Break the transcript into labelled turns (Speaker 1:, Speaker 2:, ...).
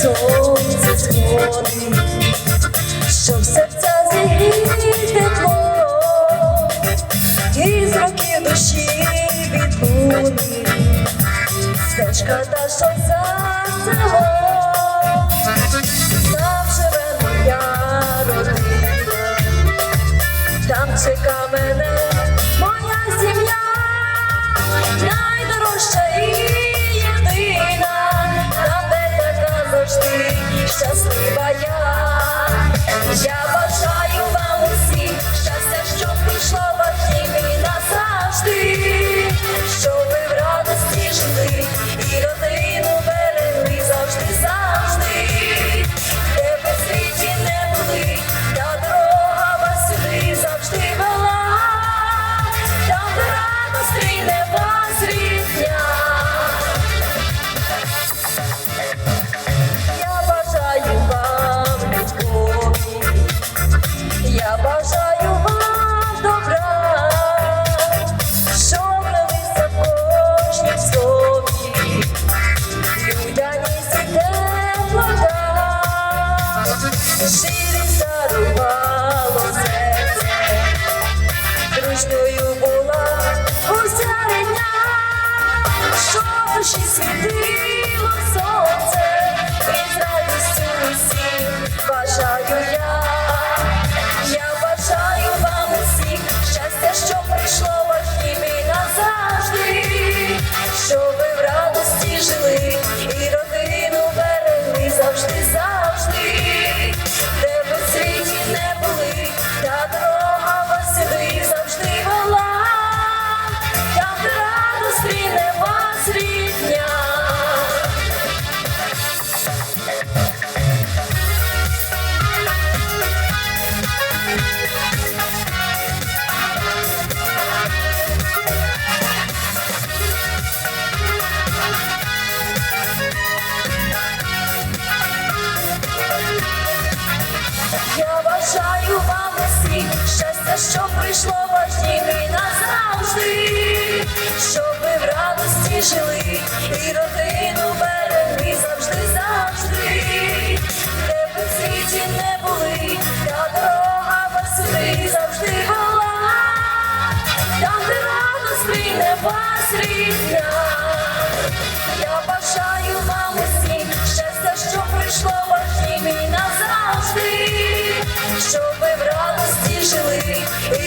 Speaker 1: сонце сходить, щоб серця зігріти тепло, душі відбули, все шкода, що за цього. Aruba. бажаю вам усім щастя, що прийшло в назавжди, щоб ви в радості жили, і родину берегли завжди, завжди, де ви в світі не були, та дорога вас сюди завжди була, там, де радость прийде вас рідня. Я бажаю вам. baby.